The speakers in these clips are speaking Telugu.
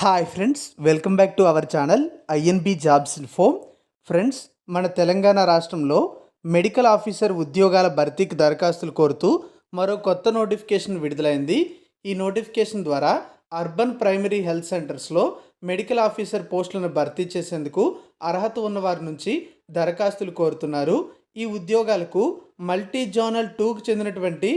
Hi friends welcome back to our channel INB jobs foam friends మన తెలంగాణ రాష్ట్రంలో మెడికల్ ఆఫీసర్ ఉద్యోగాల భర్తీకి దరఖాస్తులు కోరుతూ మరో కొత్త నోటిఫికేషన్ విడుదలైంది. ఈ నోటిఫికేషన్ ద్వారా అర్బన్ ప్రైమరీ హెల్త్ సెంటర్స్లో మెడికల్ ఆఫీసర్ పోస్టులను భర్తీ చేసేందుకు అర్హత ఉన్నవారి నుంచి దరఖాస్తులు కోరుతున్నారు. ఈ ఉద్యోగాలకు మల్టీ జోనల్ టూకు చెందినటువంటి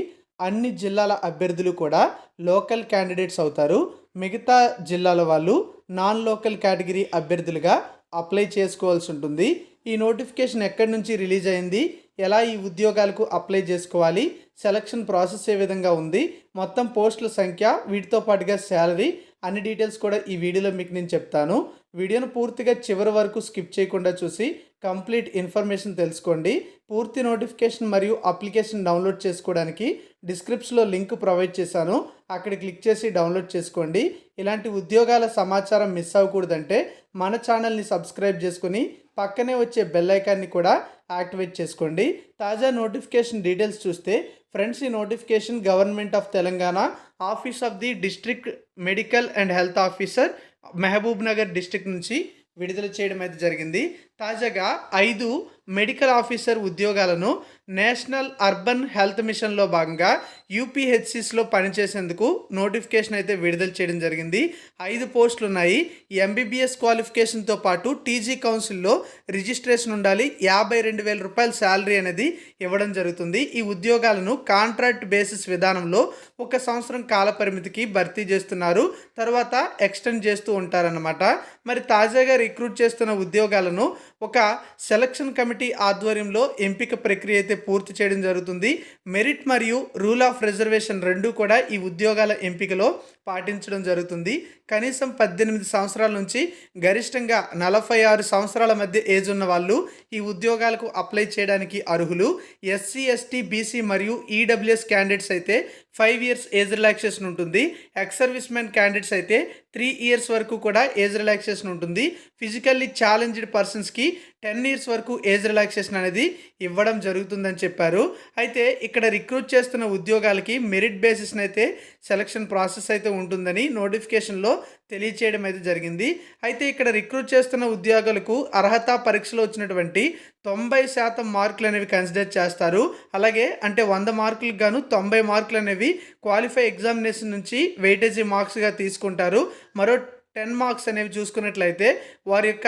అన్ని జిల్లాల అభ్యర్థులు కూడా లోకల్ క్యాండిడేట్స్ అవుతారు. మిగతా జిల్లాల వాళ్ళు నాన్ లోకల్ కేటగిరీ అభ్యర్థులుగా అప్లై చేసుకోవాల్సి ఉంటుంది. ఈ నోటిఫికేషన్ ఎక్కడి నుంచి రిలీజ్ అయింది? ఎలా ఈ ఉద్యోగాలకు అప్లై చేసుకోవాలి? సెలక్షన్ ప్రాసెస్ ఏ విధంగా ఉంది? మొత్తం పోస్టుల సంఖ్య వీటితో పాటుగా శాలరీ అన్ని డీటెయిల్స్ కూడా ఈ వీడియోలో మీకు నేను చెప్తాను. వీడియోను పూర్తిగా చివరి వరకు స్కిప్ చేయకుండా చూసి కంప్లీట్ ఇన్ఫర్మేషన్ తెలుసుకోండి. పూర్తి నోటిఫికేషన్ మరియు అప్లికేషన్ డౌన్లోడ్ చేసుకోవడానికి డిస్క్రిప్షన్లో లింక్ ప్రొవైడ్ చేశాను. అక్కడ క్లిక్ చేసి డౌన్లోడ్ చేసుకోండి. ఇలాంటి ఉద్యోగాల సమాచారం మిస్ అవ్వకూడదంటే మన ఛానల్ని సబ్స్క్రైబ్ చేసుకుని పక్కనే వచ్చే బెల్ ఐకాన్ని కూడా యాక్టివేట్ చేసుకోండి. తాజా నోటిఫికేషన్ డీటెయిల్స్ చూస్తే ఫ్రెండ్స్ ఈ notification government of Telangana office of the district medical and health officer Mahabub Nagar district నుంచి విడుదల చేయడం అయితే జరిగింది. తాజాగా ఐదు మెడికల్ ఆఫీసర్ ఉద్యోగాలను నేషనల్ అర్బన్ హెల్త్ మిషన్లో భాగంగా యూపీహెచ్సిస్లో పనిచేసేందుకు నోటిఫికేషన్ అయితే విడుదల చేయడం జరిగింది. ఐదు పోస్టులు ఉన్నాయి. ఎంబీబీఎస్ క్వాలిఫికేషన్తో పాటు టీజీ కౌన్సిల్లో రిజిస్ట్రేషన్ ఉండాలి. యాభై రెండు వేల రూపాయల శాలరీ అనేది ఇవ్వడం జరుగుతుంది. ఈ ఉద్యోగాలను కాంట్రాక్ట్ బేసిస్ విధానంలో ఒక సంవత్సరం కాల పరిమితికి భర్తీ చేస్తున్నారు. తర్వాత ఎక్స్టెండ్ చేస్తూ ఉంటారన్నమాట. మరి తాజాగా రిక్రూట్ చేస్తున్న ఉద్యోగాలను ఒక సెలక్షన్ కమిటీ ఆధ్వర్యంలో ఎంపిక ప్రక్రియ అయితే పూర్తి చేయడం జరుగుతుంది. మెరిట్ మరియు రూల్ ఆఫ్ రిజర్వేషన్ రెండు కూడా ఈ ఉద్యోగాల ఎంపికలో పాటించడం జరుగుతుంది. కనీసం పద్దెనిమిది సంవత్సరాల నుంచి గరిష్టంగా నలభై ఆరు సంవత్సరాల మధ్య ఏజ్ ఉన్న వాళ్ళు ఈ ఉద్యోగాలకు అప్లై చేయడానికి అర్హులు. ఎస్సీ ఎస్టీ బీసీ మరియు ఈడబ్ల్యూఎస్ క్యాండిడేట్స్ అయితే ఫైవ్ ఇయర్స్ ఏజ్ రిలాక్సేషన్ ఉంటుంది. ఎక్స్ సర్వీస్ మెన్ క్యాండిడేట్స్ అయితే త్రీ ఇయర్స్ వరకు కూడా ఏజ్ రిలాక్సేషన్ ఉంటుంది. ఫిజికల్లీ ఛాలెంజ్డ్ పర్సన్స్కి టెన్ ఇయర్స్ వరకు ఏజ్ రిలాక్సేషన్ అనేది ఇవ్వడం జరుగుతుందని చెప్పారు. అయితే ఇక్కడ రిక్రూట్ చేస్తున్న ఉద్యోగాలకి మెరిట్ బేసిస్ని అయితే సెలక్షన్ ప్రాసెస్ అయితే ఉంటుందని నోటిఫికేషన్లో తెలియచేయడం అయితే జరిగింది. అయితే ఇక్కడ రిక్రూట్ చేస్తున్న ఉద్యోగులకు అర్హత పరీక్షలో వచ్చినటువంటి తొంభై శాతం మార్కులు అనేవి కన్సిడర్ చేస్తారు. అలాగే అంటే వంద మార్కులకు గాను తొంభై మార్కులు అనేవి క్వాలిఫై ఎగ్జామినేషన్ నుంచి వెయిటేజీ మార్క్స్గా తీసుకుంటారు. మరో టెన్ మార్క్స్ అనేవి చూసుకున్నట్లయితే వారి యొక్క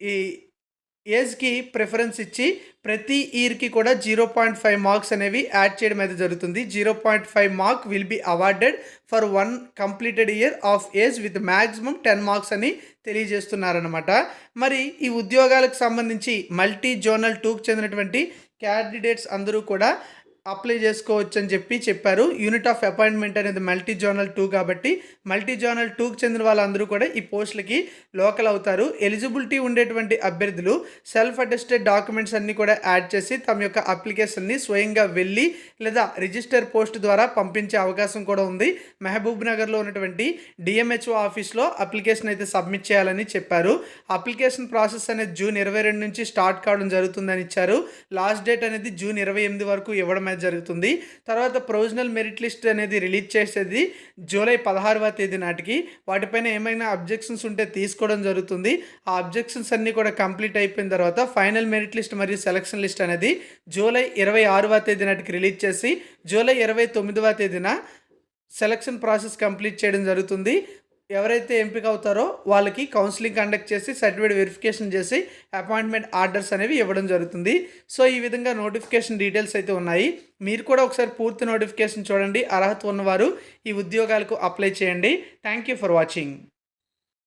ఈ ఏజ్కి ప్రిఫరెన్స్ ఇచ్చి ప్రతి ఇయర్కి కూడా జీరో పాయింట్ ఫైవ్ మార్క్స్ అనేవి యాడ్ చేయడం అయితే జరుగుతుంది. Zero point five mark will be awarded for one completed year of age with maximum ten marks అని తెలియజేస్తున్నారనమాట మరి ఈ ఉద్యోగాలకు సంబంధించి మల్టీ జోనల్ టూకు చెందినటువంటి క్యాండిడేట్స్ అందరూ కూడా అప్లై చేసుకోవచ్చు అని చెప్పి చెప్పారు. యూనిట్ ఆఫ్ అపాయింట్మెంట్ అనేది మల్టీ జోనల్ టూ కాబట్టి మల్టీ జోనల్ టూకి చెందిన వాళ్ళందరూ కూడా ఈ పోస్టులకి లోకల్ అవుతారు. ఎలిజిబిలిటీ ఉండేటువంటి అభ్యర్థులు సెల్ఫ్ అటెస్టెడ్ డాక్యుమెంట్స్ అన్నీ కూడా యాడ్ చేసి తమ యొక్క అప్లికేషన్ని స్వయంగా వెళ్ళి లేదా రిజిస్టర్ పోస్ట్ ద్వారా పంపించే అవకాశం కూడా ఉంది. మహబూబ్ నగర్లో ఉన్నటువంటి డిఎంహెచ్ఓ ఆఫీస్లో అప్లికేషన్ అయితే సబ్మిట్ చేయాలని చెప్పారు. అప్లికేషన్ ప్రాసెస్ అనేది జూన్ ఇరవై రెండు నుంచి స్టార్ట్ కావడం జరుగుతుందని ఇచ్చారు. లాస్ట్ డేట్ అనేది జూన్ ఇరవై ఎనిమిది వరకు ఇవ్వడం మ్యాచ్ జరుగుతుంది. తర్వాత ప్రొవిజనల్ మెరిట్ లిస్ట్ అనేది రిలీజ్ చేసేది జూలై పదహారవ తేదీ నాటికి. వాటిపైన ఏమైనా అబ్జెక్షన్స్ ఉంటే తీసుకోవడం జరుగుతుంది. ఆ అబ్జెక్షన్స్ అన్నీ కూడా కంప్లీట్ అయిపోయిన తర్వాత ఫైనల్ మెరిట్ లిస్ట్ మరియు సెలక్షన్ లిస్ట్ అనేది జూలై ఇరవై ఆరవ తేదీ నాటికి రిలీజ్ చేసి జూలై ఇరవై తొమ్మిదవ తేదీన సెలక్షన్ ప్రాసెస్ కంప్లీట్ చేయడం జరుగుతుంది. ఎవరైతే ఎంపిక అవుతారో వాళ్ళకి కౌన్సిలింగ్ కండక్ట్ చేసి సర్టిఫికేట్ వెరిఫికేషన్ చేసి అపాయింట్మెంట్ ఆర్డర్స్ అనేవి ఇవ్వడం జరుగుతుంది. సో ఈ విధంగా నోటిఫికేషన్ డీటెయిల్స్ అయితే ఉన్నాయి. మీరు కూడా ఒకసారి పూర్తి నోటిఫికేషన్ చూడండి. అర్హత ఉన్నవారు ఈ ఉద్యోగాలకు అప్లై చేయండి. Thank you for watching